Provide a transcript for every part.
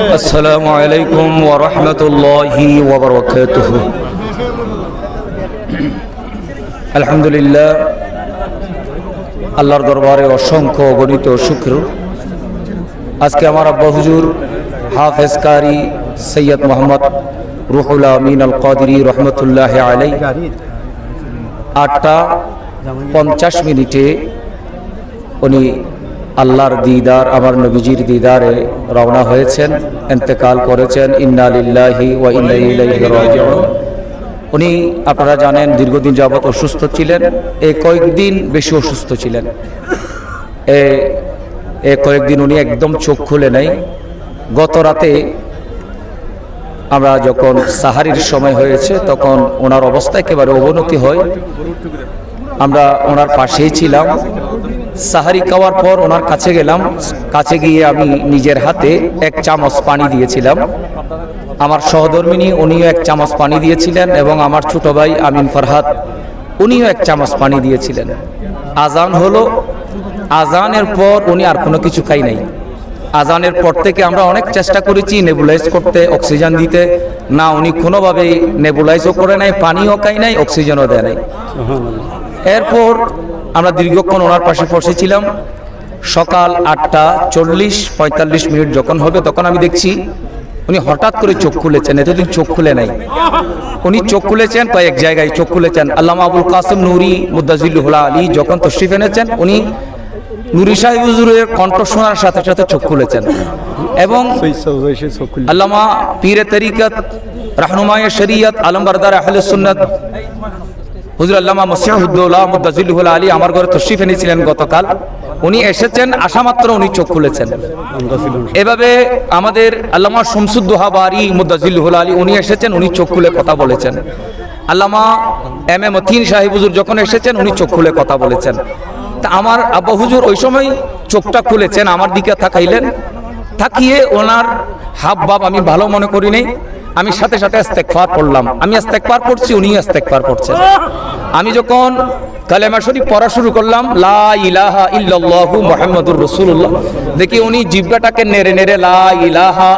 আসসালামু আলাইকুম ওয়া রাহমাতুল্লাহি ওয়া বারাকাতুহু। আলহামদুলিল্লাহ, আল্লাহর দরবারে অসংখ্য গণিত শুক্র। আজকে আমার আব্বা হুজুর হাফেজ কারি সৈয়দ মোহাম্মদ রুহুল আমিন আল কাদরি রহমতুল্লাহ আলাই আটটা পঞ্চাশ মিনিটে উনি আল্লাহর দিদার, আমার নবীজির দিদারে রওনা হয়েছেন, এন্তেকাল করেছেন, ইন্না লিল্লাহি ওয়া ইন্না ইলাইহি রাজিউন। উনি, আপনারা জানেন, দীর্ঘদিন যাবৎ অসুস্থ ছিলেন এই কয়েকদিন বেশি অসুস্থ ছিলেন। এ এ কয়েকদিন উনি একদম চোখ খুলে নেই। গত রাতে আমরা যখন সাহারির সময় হয়েছে, তখন ওনার অবস্থা একেবারে অবনতি হয়। আমরা ওনার পাশেই ছিলাম সাহারি খাওয়ার পর ওনার কাছে গেলাম। কাছে গিয়ে আমি নিজের হাতে এক চামচ পানি দিয়েছিলাম। আমার সহধর্মিনী উনিও এক চামচ পানি দিয়েছিলেন এবং আমার ছোট ভাই আমিন ফরহাদ উনিও এক চামচ পানি দিয়েছিলেন। আজান হলো। আজানের পর উনি আর কোনো কিছু খাই নাই। আজানের পর থেকে আমরা অনেক চেষ্টা করেছি নেবুলাইজ করতে, অক্সিজেন দিতে। না, উনি কোনোভাবেই নেবুলাইজও করে নাই, পানিও খাই নাই, অক্সিজেনও দেয় নাই। এরপর আমরা দীর্ঘক্ষণ ওনার পাশে বসেছিলাম। সকাল আটটা চল্লিশ পঁয়তাল্লিশ মিনিট যখন হবে তখন আমি দেখছি উনি হঠাৎ করে চোখ খুলেছেন, এতদিন চোখ খুলে নাই। উনি চোখ খুলেছেন কয়েক জায়গায় চোখ খুলেছেন। আল্লামা আবুল কাসেম নুরি মুদাজিল্লুহুল্লাহ আলী যখন তশরিফ এনেছেন, উনি নুরি সাহেব হুজুরের কণ্ঠ শোনার সাথে সাথে চোখ খুলেছেন। এবং আল্লামা পীরে তরিকত, রাহনুমায় শরিয়ত, আলমবরদার আহলে সুন্নত হুজুর আল্লামা মসিহুদ্দৌলা মুদাজিল্লুহুল আলী আমার ঘরে তশরিফ এনেছিলেন গতকাল। উনি এসেছেন আসা মাত্র উনি চোখ খুলেছেন। এভাবে আমাদের আল্লামা শামসুদ্দোহা বারি মুদাজিল্লুহুল আলী উনি এসেছেন, উনি চোখ খুলে কথা বলেছেন। আল্লামা এম এ মতিন সাহেব হুজুর যখন এসেছেন, উনি চোখ খুলে কথা বলেছেন। তা আমার আব্বা হুজুর ওই সময় চোখটা খুলেছেন, আমার দিকে তাকাইলেন। তাকিয়ে ওনার হাব ভাব আমি ভালো মনে করি নাই। আমি সাথে সাথে ইস্তেগফার পড়লাম। আমি ইস্তেগফার পড়ছি উনি ইস্তেগফার পড়ছেন। আমি যখন কালেমা শরীফ পড়া শুরু করলাম, লা ইলাহা ইল্লাল্লাহু মুহাম্মাদুর রাসূলুল্লাহ, দেখি উনি জিহ্বাটাকে নেড়ে নেড়ে, লা ইলাহা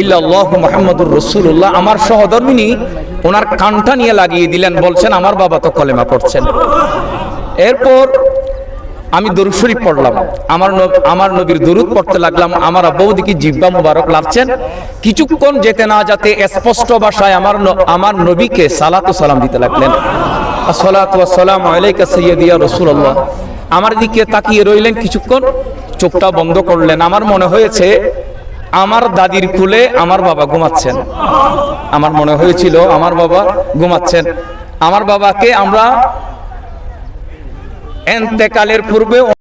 ইল্লাল্লাহু মুহাম্মাদুর রাসূলুল্লাহ, আমার সহধর্মিনী ওনার কানটা নিয়ে লাগিয়ে দিলেন, বলছেন, আমার বাবা তো কলেমা পড়ছেন। এরপর আমি দরুদ শরীফ পড়লাম। আমার আমার নবীর দরুদ পড়তে লাগলাম। আমার দেখি জিব্বা মুবারক লাগছেন। কিছুক্ষণ যেতে না যাতে স্পষ্ট ভাষায় আমার আমার নবীকে সালাতু সালাম দিতে লাগলেন। ওয়াসসালামু আলাইকা সাইয়্যিদিয়া রাসূলুল্লাহ। আমার দিকে তাকিয়ে রইলেন কিছুক্ষণ। চোখটা বন্ধ করলেন। আমার মনে হয়েছে আমার দাদির কুলে আমার বাবা ঘুমাচ্ছেন। আমার মনে হয়েছিল আমার বাবা ঘুমাচ্ছেন। আমার বাবাকে আমরা এন্তেকালের পূর্বে